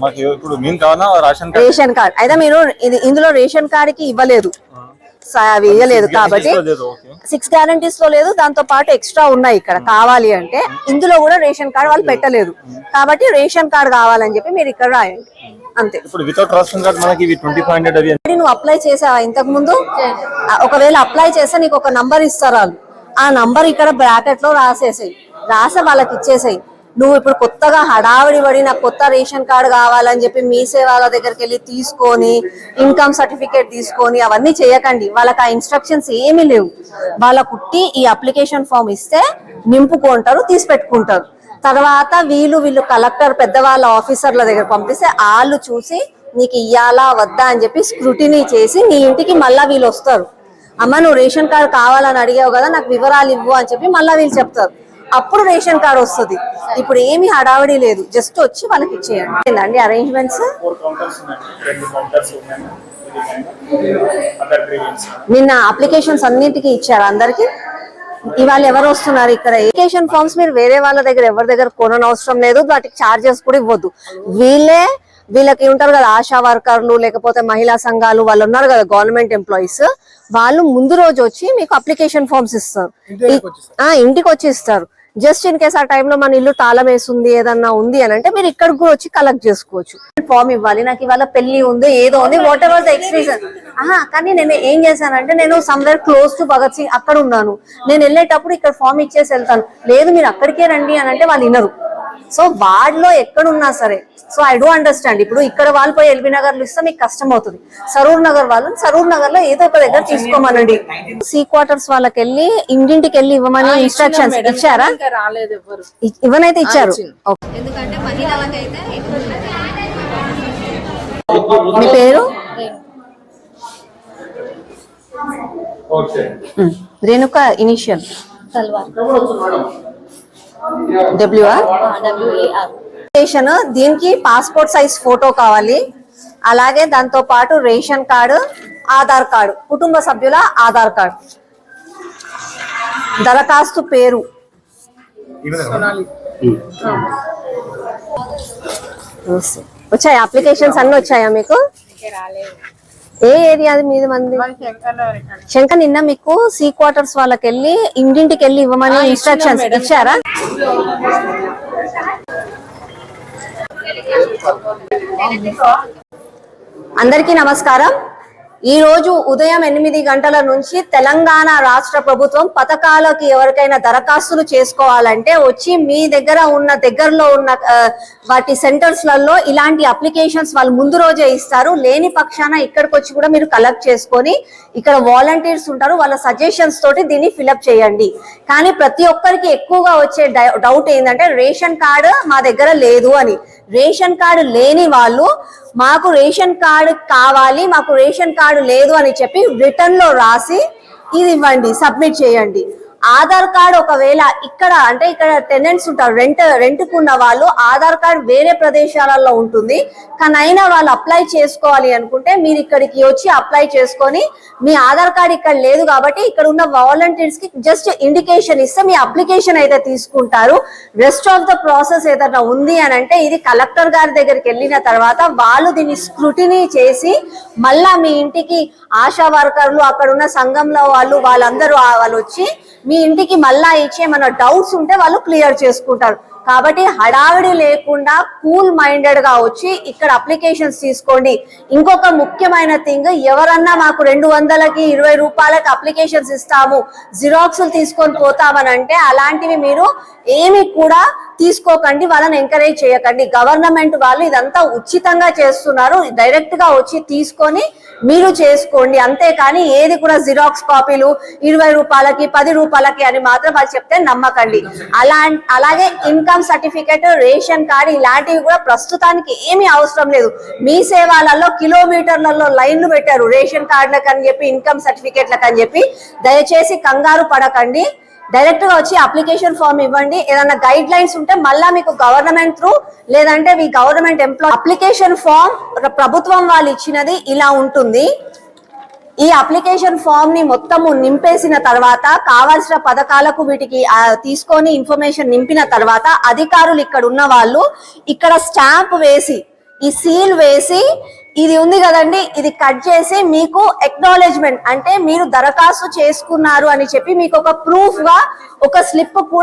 మాకు ఇప్పుడు ration card? Ration card. అయితే మీరు ఇది ఇందులో రేషన్ కార్డ్కి ఇవ్వలేదు స- అవి ఇవ్వలేదు కాబట్టి సిక్స్ గ్యారంటీస్లో లేదు దాంతో పాటు ఎక్స్ట్రా ఉన్నాయి ఇక్కడ. కావాలి అంటే ఇందులో కూడా రేషన్ కార్డ్ వాళ్ళు పెట్టలేదు. కాబట్టి రేషన్ కార్డ్ కావాలని చెప్పి మీరు ఇక్కడ రాయండి. అంతే. ఇప్పుడు వితౌట్ రేషన్ కార్డ్ మనకి ఇవి ట్వంటీ ఫైవ్ హండ్రెడ్ అవి మరి నువ్వు అప్లై చేసావా ఇంతకు ముందు? ఒకవేళ అప్లై చేస్తే నీకు ఒక నంబర్ ఇస్తారు వాళ్ళు. ఆ నంబర్ ఇక్కడ బ్రాకెట్లో రాసేసాయి. రాసి వాళ్ళకి ఇచ్చేసాయి. నువ్వు ఇప్పుడు కొత్తగా హడావిడి పడి నాకు కొత్త రేషన్ కార్డు కావాలని చెప్పి మీ సేవాల దగ్గరికి వెళ్ళి తీసుకొని ఇన్కమ్ సర్టిఫికేట్ తీసుకొని అవన్నీ చేయకండి. వాళ్ళకి ఆ ఇన్స్ట్రక్షన్స్ ఏమీ లేవు. వాళ్ళ కుట్టి ఈ అప్లికేషన్ ఫామ్ ఇస్తే నింపుకుంటారు తీసి పెట్టుకుంటారు తర్వాత వీళ్ళు వీళ్ళు కలెక్టర్ పెద్దవాళ్ళ ఆఫీసర్ల దగ్గర పంపిస్తే వాళ్ళు చూసి నీకు ఇయ్యాలా వద్దా అని చెప్పి స్క్రూటినీ చేసి నీ ఇంటికి మళ్ళా వీళ్ళు వస్తారు. అమ్మ నువ్వు రేషన్ కార్డు కావాలని అడిగావు కదా నాకు వివరాలు ఇవ్వు అని చెప్పి మళ్ళీ వీళ్ళు చెప్తారు. అప్పుడు రేషన్ కార్డు వస్తుంది. ఇప్పుడు ఏమి హడావిడి లేదు. జస్ట్ వచ్చి వాళ్ళకి ఇచ్చేయండి. అండి అరేంజ్మెంట్స్ నిన్న అప్లికేషన్స్ అన్నిటికీ ఇచ్చారు అందరికి. ఇవాళ ఎవరు వస్తున్నారు ఇక్కడ? అప్లికేషన్ ఫామ్స్ మీరు వేరే వాళ్ళ దగ్గర ఎవరి దగ్గర కొనని అవసరం లేదు. వాటికి చార్జెస్ కూడా ఇవ్వద్దు. వీళ్ళే వీళ్ళకి ఉంటారు కదా ఆశా వర్కర్లు లేకపోతే మహిళా సంఘాలు వాళ్ళు ఉన్నారు కదా గవర్నమెంట్ ఎంప్లాయీస్ వాళ్ళు ముందు రోజు వచ్చి మీకు అప్లికేషన్ ఫామ్స్ ఇస్తారు. ఆ, ఇంటికి వచ్చి ఇస్తారు జస్ట్ ఇన్ కేస్ ఆ టైంలో మన ఇల్లు తాళం వేసింది ఏదన్నా ఉంది అని అంటే మీరు ఇక్కడ కూడా వచ్చి కలెక్ట్ చేసుకోవచ్చు. ఫామ్ ఇవ్వాలి. నాకు ఇవాళ పెళ్ళి ఉంది ఏదో ఉంది వాట్ ఎవర్ ద ఎక్స్ప్రెషన్ ఆహా కానీ నేను ఏం చేశానంటే నేను somewhere close to Bhagat Singh అక్కడ ఉన్నాను. నేను వెళ్ళేటప్పుడు ఇక్కడ ఫామ్ ఇచ్చేసి వెళ్తాను. లేదు మీరు అక్కడికే రండి అని అంటే వాళ్ళు వినరు. సో వార్డులో ఎక్కడున్నా సరే సో ఐ డో అండర్స్టాండ్ ఇప్పుడు ఇక్కడ వాళ్ళు పోయి ఎల్బీ నగర్లో ఇస్తే మీకు కష్టం అవుతుంది సరూర్ నగర్ వాళ్ళు సరూర్ నగర్లో ఏదో ఒక దగ్గర తీసుకోమనండి. సీ క్వార్టర్స్ వాళ్ళకి వెళ్ళి ఇంటింటికి వెళ్ళి ఇవ్వమని ఇన్స్ట్రక్షన్స్ ఇచ్చారా? రాలేదు ఇవ్వనైతే ఇచ్చారు. మీ పేరు. రేణుక ఇనిషియల్. డబ్ల్యూఆర్ స్టేషన్ దీనికి పాస్పోర్ట్ సైజ్ ఫోటో కావాలి. అలాగే దాంతో పాటు రేషన్ కార్డు ఆధార్ కార్డు కుటుంబ సభ్యుల ఆధార్ కార్డు. దరఖాస్తు పేరు. వచ్చాయి? అప్లికేషన్స్ అన్ని వచ్చాయా మీకు? ఏ ఏరియా అది మీది మంది? శంకర్ నిన్న మీకు సీ క్వార్టర్స్ వాళ్ళకి వెళ్ళి ఇంటింటికి వెళ్ళి ఇవ్వమని ఇన్స్ట్రక్షన్స్ ఇచ్చారా? అందరికీ నమస్కారం. ఈ రోజు ఉదయం ఎనిమిది గంటల నుంచి తెలంగాణ రాష్ట్ర ప్రభుత్వం పథకాలకి ఎవరికైనా దరఖాస్తులు చేసుకోవాలంటే వచ్చి మీ దగ్గర ఉన్న దగ్గరలో ఉన్న వాటి సెంటర్స్లలో ఇలాంటి అప్లికేషన్స్ వాళ్ళు ముందు రోజే ఇస్తారు. లేని పక్షాన ఇక్కడికి వచ్చి కూడా మీరు కలెక్ట్ చేసుకొని ఇక్కడ వాలంటీర్స్ ఉంటారు. వాళ్ళ సజెషన్స్ తోటి దీన్ని ఫిలప్ చేయండి. కానీ ప్రతి ఒక్కరికి ఎక్కువగా వచ్చే డౌట్ ఏంటంటే రేషన్ కార్డు మా దగ్గర లేదు అని. రేషన్ కార్డు లేని వాళ్ళు మాకు రేషన్ కార్డు కావాలి మాకు రేషన్ కార్డు లేదు అని చెప్పి రిటర్న్లో రాసి ఇది ఇవ్వండి సబ్మిట్ చేయండి. ఆధార్ కార్డ్ ఒకవేళ ఇక్కడ అంటే ఇక్కడ టెనెంట్స్ ఉంటారు రెంట్ రెంట్కు ఉన్న వాళ్ళు ఆధార్ కార్డ్ వేరే ప్రదేశాలలో ఉంటుంది. కానీ అయినా వాళ్ళు అప్లై చేసుకోవాలి అనుకుంటే మీరు ఇక్కడికి వచ్చి అప్లై చేసుకొని మీ ఆధార్ కార్డ్ ఇక్కడ లేదు కాబట్టి ఇక్కడ ఉన్న వాలంటీర్స్కి జస్ట్ ఇండికేషన్ ఇస్తే మీ అప్లికేషన్ అయితే తీసుకుంటారు. రెస్ట్ ఆఫ్ ద ప్రాసెస్ ఏదైనా ఉంది అని అంటే ఇది కలెక్టర్ గారి దగ్గరికి వెళ్ళిన తర్వాత వాళ్ళు దీన్ని స్క్రూటినీ చేసి మళ్ళా మీ ఇంటికి ఆశా వర్కర్లు అక్కడ ఉన్న సంఘంలో వాళ్ళు వాళ్ళందరూ వాళ్ళు వచ్చి మీ ఇంటికి మళ్ళా ఇచ్చి ఏమైనా డౌట్స్ ఉంటే వాళ్ళు క్లియర్ చేసుకుంటారు. కాబట్టి హడావిడి లేకుండా కూల్ మైండెడ్గా వచ్చి ఇక్కడ అప్లికేషన్స్ తీసుకోండి. ఇంకొక ముఖ్యమైన థింగ్ ఎవరన్నా మాకు రెండు వందలకి ఇరవై రూపాయలకి అప్లికేషన్స్ ఇస్తాము. జిరాక్స్లు తీసుకొని పోతామని అంటే అలాంటివి మీరు ఏమి కూడా తీసుకోకండి వాళ్ళని ఎంకరేజ్ చేయకండి. గవర్నమెంట్ వాళ్ళు ఇదంతా ఉచితంగా చేస్తున్నారు. డైరెక్ట్గా వచ్చి తీసుకొని మీరు చేసుకోండి. అంతేకాని ఏది కూడా జిరాక్స్ కాపీలు ఇరవై రూపాయలకి పది రూపాయలకి అని మాత్రం వాళ్ళు చెప్తే నమ్మకండి. అలా అలాగే ఇన్కమ్ సర్టిఫికెట్ రేషన్ కార్డు ఇలాంటివి కూడా ప్రస్తుతానికి ఏమీ అవసరం లేదు. మీ సేవలలో కిలోమీటర్లలో లైన్లు పెట్టారు. రేషన్ కార్డులకు అని చెప్పి ఇన్కమ్ సర్టిఫికెట్లకు అని చెప్పి దయచేసి కంగారు పడకండి. డైరెక్ట్గా వచ్చి అప్లికేషన్ ఫామ్ ఇవ్వండి. ఏదైనా గైడ్ లైన్స్ ఉంటే మళ్ళా మీకు గవర్నమెంట్ త్రూ లేదంటే మీ గవర్నమెంట్ ఎంప్లాయ్ అప్లికేషన్ ఫామ్ ప్రభుత్వం వాళ్ళు ఇచ్చినది ఇలా ఉంటుంది. ఈ అప్లికేషన్ ఫామ్ని మొత్తము నింపేసిన తర్వాత కావాల్సిన పథకాలకు వీటికి తీసుకొని ఇన్ఫర్మేషన్ నింపిన తర్వాత అధికారులు ఇక్కడ ఉన్న వాళ్ళు ఇక్కడ స్టాంప్ వేసి ఈ సీల్ వేసి ఇది ఉంది కదండి ఇది కట్ చేసి మీకు ఎక్నాలెడ్జ్మెంట్ అంటే మీరు దరఖాస్తు చేసుకున్నారు అని చెప్పి మీకు ఒక ప్రూఫ్గా ఒక స్లిప్